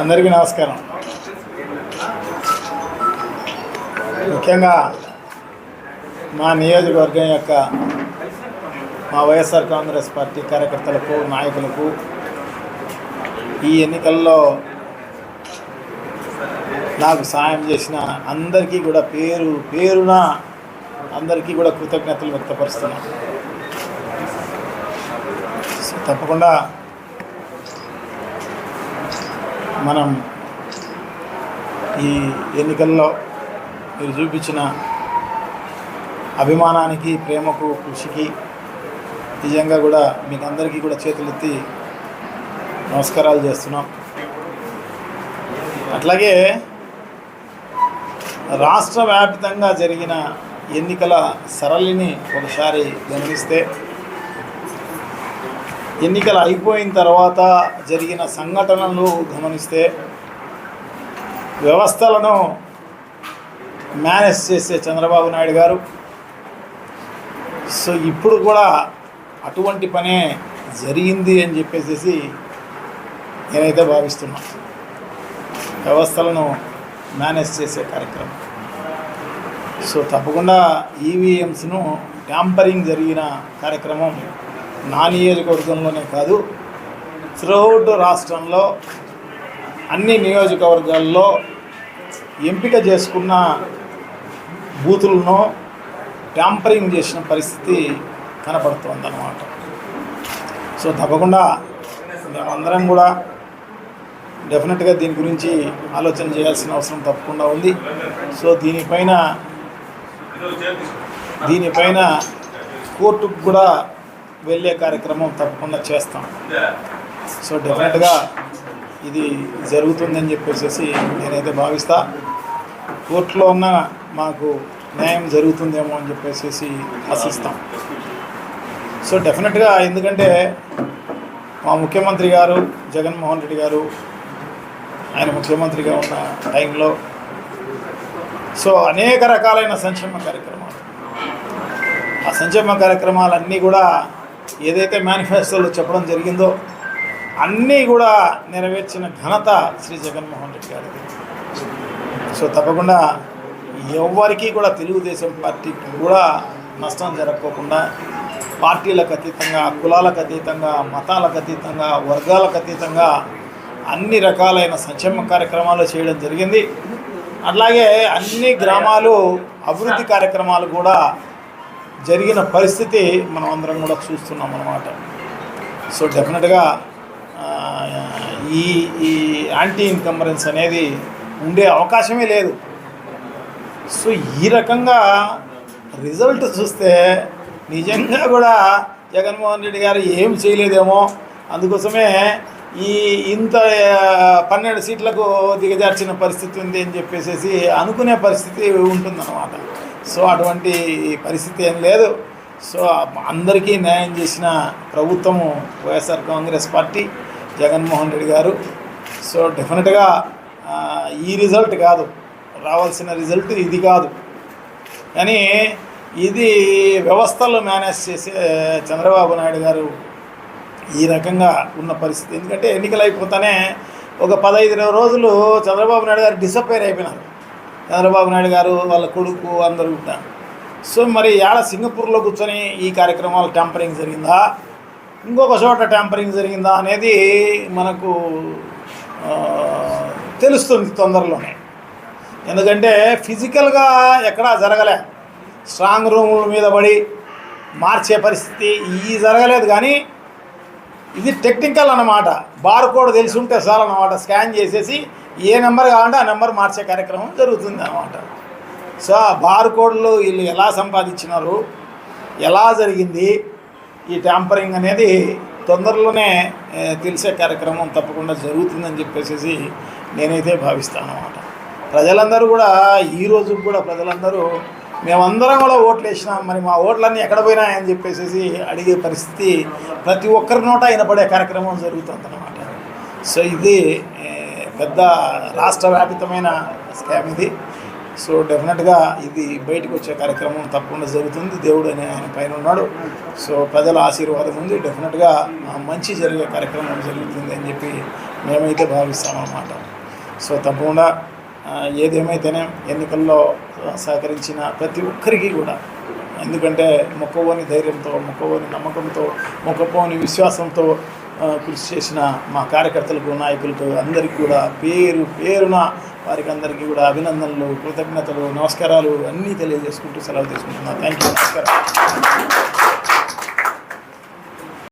అందరికీ నమస్కారం. ముఖ్యంగా మా నియోజకవర్గం యొక్క మా వైఎస్ఆర్ కాంగ్రెస్ పార్టీ కార్యకర్తలకు నాయకులకు ఈ ఎన్నికల్లో నాకు సాయం చేసిన అందరికీ కూడా పేరు పేరున అందరికీ కూడా కృతజ్ఞతలు వ్యక్తపరుస్తున్నాను. తప్పకుండా మనం ఈ ఎన్నికల్లో మీరు చూపించిన అభిమానానికి ప్రేమకు కృషికి నిజంగా కూడా మీకు అందరికీ కూడా చేతులెత్తి నమస్కారాలు చేస్తున్నాం. అట్లాగే రాష్ట్ర వ్యాప్తంగా జరిగిన ఎన్నికల సరళిని ఒకసారి గమనిస్తే ఎన్నికలు అయిపోయిన తర్వాత జరిగిన సంఘటనలు గమనిస్తే వ్యవస్థలను మేనేజ్ చేసే చంద్రబాబు నాయుడు గారు. సో ఇప్పుడు కూడా అటువంటి పనే జరిగింది అని చెప్పేసి నేనైతే భావిస్తున్నా. వ్యవస్థలను మేనేజ్ చేసే కార్యక్రమం. సో తప్పకుండా ఈవీఎంస్ను ట్యాంపరింగ్ జరిగిన కార్యక్రమం నా నియోజకవర్గంలోనే కాదు త్రూఅవుట్ రాష్ట్రంలో అన్ని నియోజకవర్గాల్లో ఎంపిక చేసుకున్న బూతులను ట్యాంపరింగ్ చేసిన పరిస్థితి కనపడుతుందన్నమాట. సో తప్పకుండా మేమందరం కూడా డెఫినెట్గా దీని గురించి ఆలోచన చేయాల్సిన అవసరం తప్పకుండా ఉంది. సో దీనిపైన దీనిపైన కోర్టుకు కూడా వెళ్ళే కార్యక్రమం తప్పకుండా చేస్తాం. సో డెఫినెట్గా ఇది జరుగుతుందని చెప్పేసి నేనైతే భావిస్తా. కోర్టులో ఉన్న మాకు న్యాయం జరుగుతుందేమో అని చెప్పేసి ఆశిస్తాం. సో డెఫినెట్గా ఎందుకంటే మా ముఖ్యమంత్రి గారు జగన్మోహన్ రెడ్డి గారు ఆయన ముఖ్యమంత్రిగా ఉన్న టైంలో సో అనేక రకాలైన సంక్షేమ కార్యక్రమాలు. ఆ సంక్షేమ కార్యక్రమాలన్నీ కూడా ఏదైతే మేనిఫెస్టోలో చెప్పడం జరిగిందో అన్నీ కూడా నెరవేర్చిన ఘనత శ్రీ జగన్మోహన్ రెడ్డి గారికి సో తప్పకుండా ఎవరికి కూడా తెలుగుదేశం పార్టీకి కూడా నష్టం జరగకోకుండా పార్టీలకు అతీతంగా కులాలకు అతీతంగా మతాలకు అతీతంగా వర్గాలకు అతీతంగా అన్ని రకాలైన సంక్షేమ కార్యక్రమాలు చేయడం జరిగింది. అట్లాగే అన్ని గ్రామాలు అభివృద్ధి కార్యక్రమాలు కూడా జరిగిన పరిస్థితి మనం అందరం కూడా చూస్తున్నాం అన్నమాట. సో డెఫినెట్గా ఈ ఈ యాంటీ ఇన్కంబరెన్స్ అనేది ఉండే అవకాశమే లేదు. సో ఈ రకంగా రిజల్ట్ చూస్తే నిజంగా కూడా జగన్మోహన్ రెడ్డి గారు ఏం చేయలేదేమో. అందుకోసమే ఈ ఇంత పన్నెండు సీట్లకు దిగజార్చిన పరిస్థితి ఉంది అని చెప్పేసి అనుకునే పరిస్థితి ఉంటుందన్నమాట. సో అటువంటి పరిస్థితి ఏం లేదు. సో అందరికీ న్యాయం చేసిన ప్రభుత్వము వైఎస్ఆర్ కాంగ్రెస్ పార్టీ జగన్మోహన్ రెడ్డి గారు. సో డెఫినెట్గా ఈ రిజల్ట్ కాదు. రావాల్సిన రిజల్ట్ ఇది కాదు. కానీ ఇది వ్యవస్థలు మేనేజ్ చేసే చంద్రబాబు నాయుడు గారు ఈ రకంగా ఉన్న పరిస్థితి. ఎందుకంటే ఎన్నికలు అయిపోతానే ఒక పదహైదు రోజులు చంద్రబాబు నాయుడు గారు డిసప్పేర్ అయిపోయినారు. చంద్రబాబు నాయుడు గారు వాళ్ళ కొడుకు అందరూ కూడా. సో మరి ఏడ సింగపూర్లో కూర్చొని ఈ కార్యక్రమాలు ట్యాంపరింగ్ జరిగిందా? ఇంకొక చోట ట్యాంపరింగ్ జరిగిందా అనేది మనకు తెలుస్తుంది తొందరలోనే. ఎందుకంటే ఫిజికల్గా ఎక్కడా జరగలే. స్ట్రాంగ్ రూముల మీద పడి మార్చే పరిస్థితి ఈ జరగలేదు కానీ ఇది టెక్నికల్ అన్నమాట. బార్ కోడ్ తెలిసి ఉంటే సార్ అన్నమాట. స్కాన్ చేసేసి ఏ నెంబర్ కావాలంటే ఆ నెంబర్ మార్చే కార్యక్రమం జరుగుతుంది అన్నమాట. సో ఆ బార్ కోడ్లు వీళ్ళు ఎలా సంపాదించినారు ఎలా జరిగింది ఈ ట్యాంపరింగ్ అనేది తొందరలోనే తెలిసే కార్యక్రమం తప్పకుండా జరుగుతుందని చెప్పేసి నేనైతే భావిస్తాను అన్నమాట. ప్రజలందరూ కూడా ఈ రోజు కూడా ప్రజలందరూ మేమందరం కూడా ఓట్లు వేసినాం మరి మా ఓట్లన్నీ ఎక్కడ పోయినాయని చెప్పేసి అడిగే పరిస్థితి ప్రతి ఒక్కరి నోట వినపడే కార్యక్రమం జరుగుతుందన్నమాట. సో ఇది పెద్ద రాష్ట్ర వ్యాపితమైన స్కామ్ ఇది. సో డెఫినెట్గా ఇది బయటకు వచ్చే కార్యక్రమం తప్పకుండా జరుగుతుంది. దేవుడు అనే ఆయన పైన ఉన్నాడు. సో ప్రజల ఆశీర్వాదం ఉంది. డెఫినెట్గా మంచి జరిగే కార్యక్రమం జరుగుతుంది అని చెప్పి మేమైతే భావిస్తామన్నమాట. సో తప్పకుండా ఏదేమైతేనే ఎన్నికల్లో సహకరించిన ప్రతి ఒక్కరికి కూడా. ఎందుకంటే మొక్కవోని ధైర్యంతో మొక్కవోని నమ్మకంతో మొక్కపోని విశ్వాసంతో కృషి చేసిన మా కార్యకర్తలకు నాయకులకు అందరికీ కూడా పేరు పేరున వారికి అందరికీ కూడా అభినందనలు కృతజ్ఞతలు నమస్కారాలు అన్నీ తెలియజేసుకుంటూ సెలవు తీసుకుంటున్నాను థ్యాంక్ యూ నమస్కారం.